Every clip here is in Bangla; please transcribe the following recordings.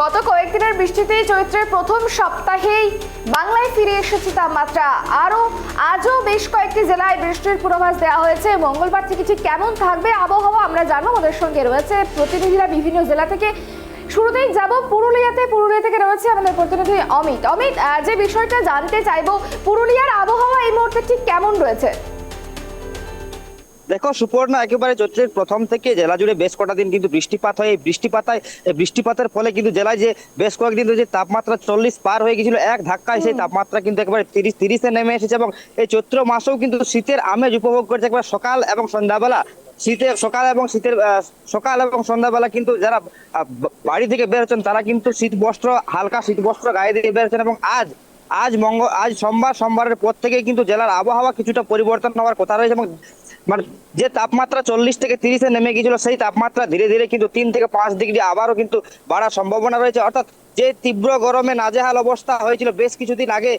গত কয়েকদিনের বৃষ্টিতে চৈত্রের প্রথম সপ্তাহেই বাংলায় ফিরে এসেছে তাপমাত্রা। আরও, আজও বেশ কয়েকটি জেলায় বৃষ্টির পূর্বাভাস দেওয়া হয়েছে। মঙ্গলবার থেকে ঠিক কেমন থাকবে আবহাওয়া আমরা জানব। আমাদের সঙ্গে রয়েছে প্রতিনিধিরা বিভিন্ন জেলা থেকে। শুরুতেই যাব পুরুলিয়াতে। পুরুলিয়া থেকে রয়েছে আমাদের প্রতিনিধি অমিত। অমিত যে বিষয়টা জানতে চাইব, পুরুলিয়ার আবহাওয়া এই মুহূর্তে ঠিক কেমন রয়েছে? দেখো সুপর্ণা একেবারে চৈত্রের প্রথম থেকে জেলা জুড়ে বেশ কটা দিন কিন্তু বৃষ্টিপাত হয়। এই বৃষ্টিপাতায় এই বৃষ্টিপাতের ফলে কিন্তু জেলায় যে বেশ কয়েকদিন ধরে যে তাপমাত্রা চল্লিশ পার হয়ে গেছিল এক ধাক্কায় সেই তাপমাত্রা কিন্তু একেবারে তিরিশ তিরিশে নেমে এসেছে এবং এই চৈত্র মাসেও কিন্তু শীতের আমেজ উপভোগ করছে একবার সকাল এবং সন্ধ্যাবেলা। শীতের সকাল এবং শীতের সকাল এবং সন্ধ্যাবেলা কিন্তু যারা বাড়ি থেকে বের হচ্ছেন তারা কিন্তু শীত বস্ত্র হালকা শীত বস্ত্র গায়ে দিয়ে বের হচ্ছেন এবং আজ আজ মঙ্গ আজ সোমবার সোমবারের পর থেকে কিন্তু জেলার আবহাওয়া কিছুটা পরিবর্তন হওয়ার কথা রয়েছে এবং মানে যে তাপমাত্রা চল্লিশ থেকে তিরিশে নেমে গিয়েছিল, সেই তাপমাত্রা ধীরে ধীরে কিন্তু তিন থেকে পাঁচ ডিগ্রি আবারও কিন্তু বাড়ার সম্ভাবনা রয়েছে। অর্থাৎ যে তীব্র গরমে নাজেহাল অবস্থা হয়েছিল বেশ কিছুদিন আগে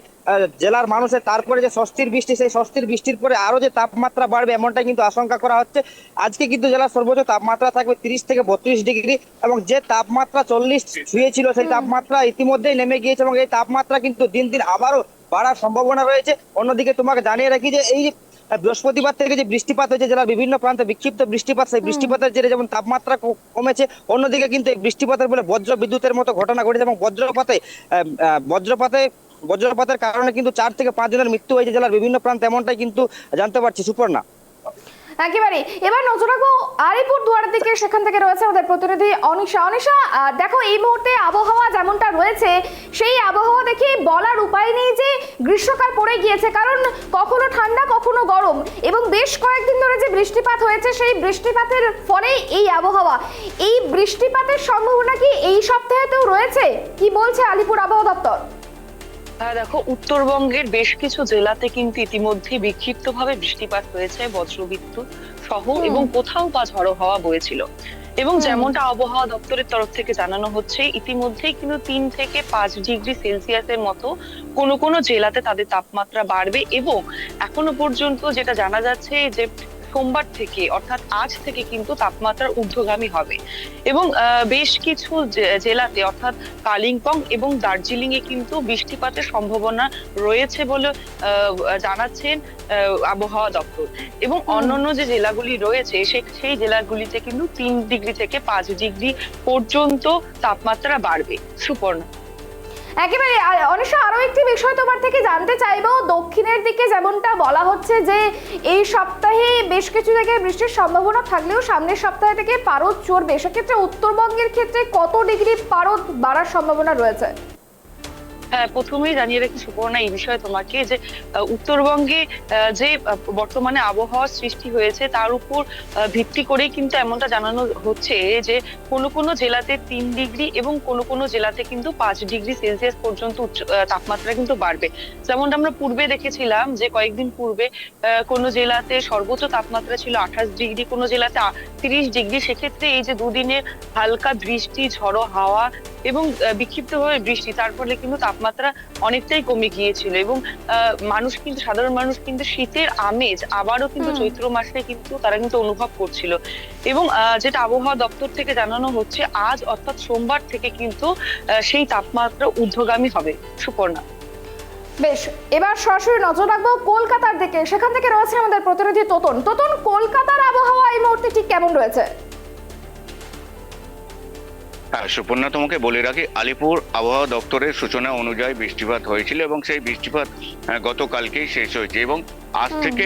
জেলার মানুষের, তারপরে যে স্বস্তির বৃষ্টি, সেই স্বস্তির বৃষ্টির পরে আরও যে তাপমাত্রা বাড়বে এমনটাই কিন্তু আশঙ্কা করা হচ্ছে। আজকে কিন্তু জেলার সর্বোচ্চ তাপমাত্রা থাকবে তিরিশ থেকে বত্রিশ ডিগ্রি এবং যে তাপমাত্রা চল্লিশ ছুঁয়েছিল, সেই তাপমাত্রা ইতিমধ্যেই নেমে গিয়েছে এবং এই তাপমাত্রা কিন্তু দিন দিন আবারও বাড়ার সম্ভাবনা রয়েছে। অন্যদিকে তোমাকে জানিয়ে রাখি যে এই বৃহস্পতিবার থেকে যে বৃষ্টিপাত হয়েছে জেলার বিভিন্ন প্রান্তে বিক্ষিপ্ত বৃষ্টিপাত সেই বৃষ্টিপাতের জেরে যেমন তাপমাত্রা কমেছে অন্যদিকে কিন্তু এই বৃষ্টিপাতের ফলে বজ্র বিদ্যুতের মতো ঘটনা ঘটেছে এবং বজ্রপাতে বজ্রপাতে বজ্রপাতের কারণে কিন্তু চার থেকে পাঁচ জনের মৃত্যু হয়েছে জেলার বিভিন্ন প্রান্তে এমনটাই কিন্তু জানতে পারছি সুপর্ণা। একেবারে এবার নজর রাখব আলিপুর দুয়ারের দিকে সেখান থেকে রয়েছে আমাদের প্রতিনিধি অনিশা। অনিশা দেখো এই মুহূর্তে আবহাওয়া যেমনটা রয়েছে সেই আবহাওয়া দেখে বলার উপায় নেই যে গ্রীষ্মকাল পড়ে গিয়েছে কারণ কখনো ঠান্ডা কখনো গরম। এবং বেশ কয়েকদিন ধরে যে বৃষ্টিপাত হয়েছে সেই বৃষ্টিপাতের ফলে এই আবহাওয়া। এই বৃষ্টিপাতের সম্ভাবনা কি এই সপ্তাহেতেও রয়েছে? কি বলছে আলিপুর আবহাওয়া দপ্তর? হ্যাঁ দেখো উত্তরবঙ্গের বেশ কিছু জেলাতে কিন্তু ইতিমধ্যে বিক্ষিপ্তভাবে বৃষ্টিপাত হয়েছে বজ্রবিদ্যুৎ সহ এবং কোথাও বা ঝড়ো হওয়া বয়েছিল। এবং যেমনটা আবহাওয়া দপ্তরের তরফ থেকে জানানো হচ্ছে ইতিমধ্যেই কিন্তু তিন থেকে পাঁচ ডিগ্রি সেলসিয়াসের মতো কোনো কোনো জেলাতে তাদের তাপমাত্রা বাড়বে এবং এখনও পর্যন্ত যেটা জানা যাচ্ছে যে সোমবার থেকে অর্থাৎ আজ থেকে কিন্তু তাপমাত্রা ঊর্ধ্বগামী হবে। এবং বেশ কিছু জেলাতে অর্থাৎ কালিম্পং এবং দার্জিলিং এ কিন্তু বৃষ্টিপাতের সম্ভাবনা রয়েছে বলে আহ, জানাচ্ছেন আহ, আবহাওয়া দপ্তর। এবং অন্যান্য যে জেলাগুলি রয়েছে সে- সেই জেলাগুলিতে কিন্তু তিন ডিগ্রি থেকে পাঁচ ডিগ্রি পর্যন্ত তাপমাত্রা বাড়বে। সুপর্ণা। একেবারে, আর আরও আরও একটি বিষয় তোমার থেকে জানতে চাইব। দক্ষিণের দিকে যেমনটা বলা হচ্ছে যে, এই সপ্তাহে বেশ কিছু জায়গায় বৃষ্টির সম্ভাবনা থাকলেও সামনের সপ্তাহে থেকে পারদ চড়বে। সেক্ষেত্রে উত্তরবঙ্গের ক্ষেত্রে কত ডিগ্রি পারদ বাড়ার সম্ভাবনা রয়েছে? প্রথমেই জানিয়ে রাখি সুপর্ণা এই বিষয়ে তোমাকে যে উত্তরবঙ্গে যে বর্তমানে আবহাওয়ার সৃষ্টি হয়েছে, তার উপর ভিত্তি করেই কিন্তু এমনটা জানানো হচ্ছে যে, কোনো কোনো জেলাতে তিন ডিগ্রি এবং কোনো কোনো জেলাতে কিন্তু পাঁচ ডিগ্রি সেলসিয়াস পর্যন্ত তাপমাত্রা কিন্তু বাড়বে। যেমনটা আমরা পূর্বে দেখেছিলাম যে, কয়েকদিন পূর্বে কোনো জেলাতে সর্বোচ্চ তাপমাত্রা ছিল আঠাশ ডিগ্রি, কোনো জেলাতে তিরিশ ডিগ্রি, সেক্ষেত্রে এই যে দুদিনের হালকা বৃষ্টি, ঝড়ো হাওয়া এবং বিক্ষিপ্তভাবে বৃষ্টি তার ফলে কিন্তু তাপমাত্রা অনেকটাই কমে গিয়েছিল এবং মানুষ কিন্তু সাধারণ মানুষ কিন্তু শীতের আমেজ আবারও কিন্তু চৈত্র মাসে কিন্তু তারা কিন্তু অনুভব করছিল এবং যেটা আবহাওয়া দপ্তর থেকে জানানো হচ্ছে আজ অর্থাৎ সোমবার থেকে কিন্তু সেই তাপমাত্রা ঊর্ধ্বগামী হবে। সুপর্ণা। বেশ এবার সরাসরি নজর রাখব কলকাতার দিকে। সেখান থেকে রয়েছে আমাদের প্রতিনিধি তোতন। তোতন কলকাতার আবহাওয়া এই মুহূর্তে ঠিক কেমন রয়েছে? হ্যাঁ সুপর্ণা তোমাকে বলে রাখি আলিপুর আবহাওয়া দপ্তরের সূচনা অনুযায়ী বৃষ্টিপাত হয়েছিল এবং সেই বৃষ্টিপাত গতকালকেই শেষ হয়েছে এবং আজ থেকে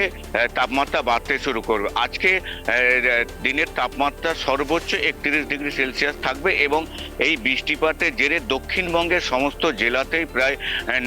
তাপমাত্রা বাড়তে শুরু করবে। আজকে দিনের তাপমাত্রা সর্বোচ্চ একত্রিশ ডিগ্রি সেলসিয়াস থাকবে এবং এই বৃষ্টিপাতের জেরে দক্ষিণবঙ্গের সমস্ত জেলাতেই প্রায়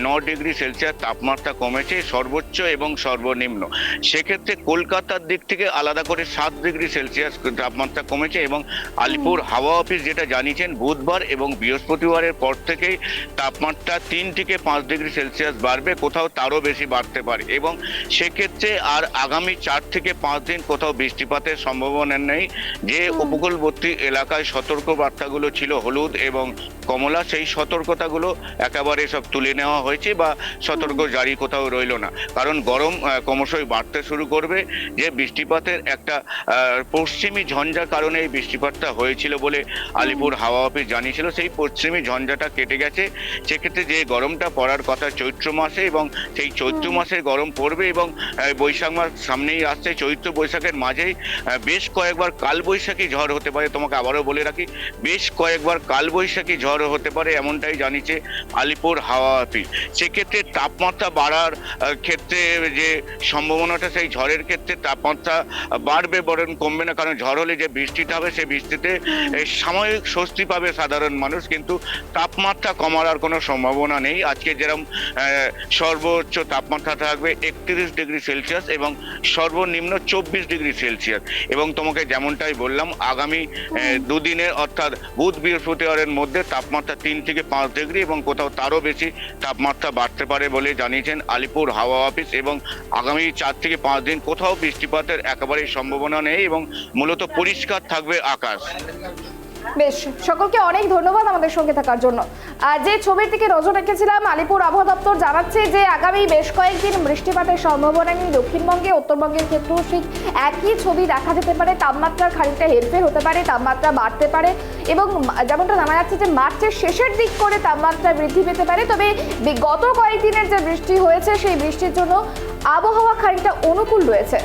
ন ডিগ্রি সেলসিয়াস তাপমাত্রা কমেছে সর্বোচ্চ এবং সর্বনিম্ন। সেক্ষেত্রে কলকাতার দিক থেকে আলাদা করে সাত ডিগ্রি সেলসিয়াস তাপমাত্রা কমেছে এবং আলিপুর হাওয়া অফিস যেটা জানিয়েছেন বুধবার এবং বৃহস্পতিবারের পর থেকেই তাপমাত্রা তিন থেকে পাঁচ ডিগ্রি সেলসিয়াস বাড়বে কোথাও তারও বেশি বাড়তে পারে এবং সেক্ষেত্রে আর আগামী চার থেকে পাঁচ দিন কোথাও বৃষ্টিপাতের সম্ভাবনা নেই। যে উপকূলবর্তী এলাকায় সতর্ক বার্তাগুলো ছিল হলুদ এবং কমলা সেই সতর্কতাগুলো একেবারে সব তুলে নেওয়া হয়েছে বা সতর্ক জারি কোথাও রইল না। কারণ গরম ক্রমশই বাড়তে শুরু করবে। যে বৃষ্টিপাতের একটা পশ্চিমী ঝঞ্ঝার কারণে এই বৃষ্টিপাতটা হয়েছিল বলে আলিপুর হাওয়া অফিস জানিয়েছিল সেই পশ্চিমী ঝঞ্ঝাটা কেটে গেছে। সেক্ষেত্রে যে গরমটা পড়ার কথা চৈত্র মাসে এবং সেই চৈত্র মাসে গরম পড়বে এবং বৈশাখ মাস সামনেই আসছে চৈত্র বৈশাখের মাঝেই বেশ কয়েকবার কালবৈশাখী ঝড় হতে পারে তোমাকে আবারও বলে রাখি বেশ কয়েকবার কালবৈশাখী ঝড় হতে পারে এমনটাই জানিয়েছে আলিপুর হাওয়া অফিস সেক্ষেত্রে তাপমাত্রা বাড়ার ক্ষেত্রে যে সম্ভাবনাটা সেই ঝড়ের ক্ষেত্রে তাপমাত্রা বাড়বে বরং কমবে না কারণ ঝড় হলে যে বৃষ্টিটা হবে সেই বৃষ্টিতে সাময়িক স্বস্তি পাবে সাধারণ মানুষ কিন্তু তাপমাত্রা কমার আর কোনো সম্ভাবনা নেই। আজকে যেরকম সর্বোচ্চ তাপমাত্রা থাকবে একত্রিশ ডিগ্রি সেলসিয়াস এবং সর্বনিম্ন চব্বিশ ডিগ্রি সেলসিয়াস। এবং তোমাকে যেমনটাই বললাম আগামী আহ, দুদিনের অর্থাৎ বুধ বৃহস্পতিবারের মধ্যে তাপমাত্রা তিন থেকে পাঁচ ডিগ্রি এবং কোথাও তারও বেশি তাপমাত্রা বাড়তে পারে বলে জানিয়েছেন আলিপুর হাওয়া অফিস এবং আগামী চার থেকে পাঁচ দিন কোথাও বৃষ্টিপাতের একেবারেই সম্ভাবনা নেই এবং মূলত পরিষ্কার থাকবে আকাশ। বেশ, সকলকে অনেক ধন্যবাদ আমাদের সঙ্গে থাকার জন্য। আর যে ছবির দিকে নজর রেখেছিলাম, আলিপুর আবহাওয়া দপ্তর জানাচ্ছে যে আগামী বেশ কয়েকদিন বৃষ্টিপাতের সম্ভাবনা নিয়ে দক্ষিণবঙ্গে, উত্তরবঙ্গের ক্ষেত্রেও ঠিক একই ছবি দেখা যেতে পারে। তাপমাত্রার খানিকটা হেরফের হতে পারে, তাপমাত্রা বাড়তে পারে এবং যেমনটা জানা যাচ্ছে যে মার্চের শেষের দিক করে তাপমাত্রা বৃদ্ধি পেতে পারে। তবে গত কয়েকদিনের যে বৃষ্টি হয়েছে, সেই বৃষ্টির জন্য আবহাওয়া খানিকটা অনুকূল রয়েছে।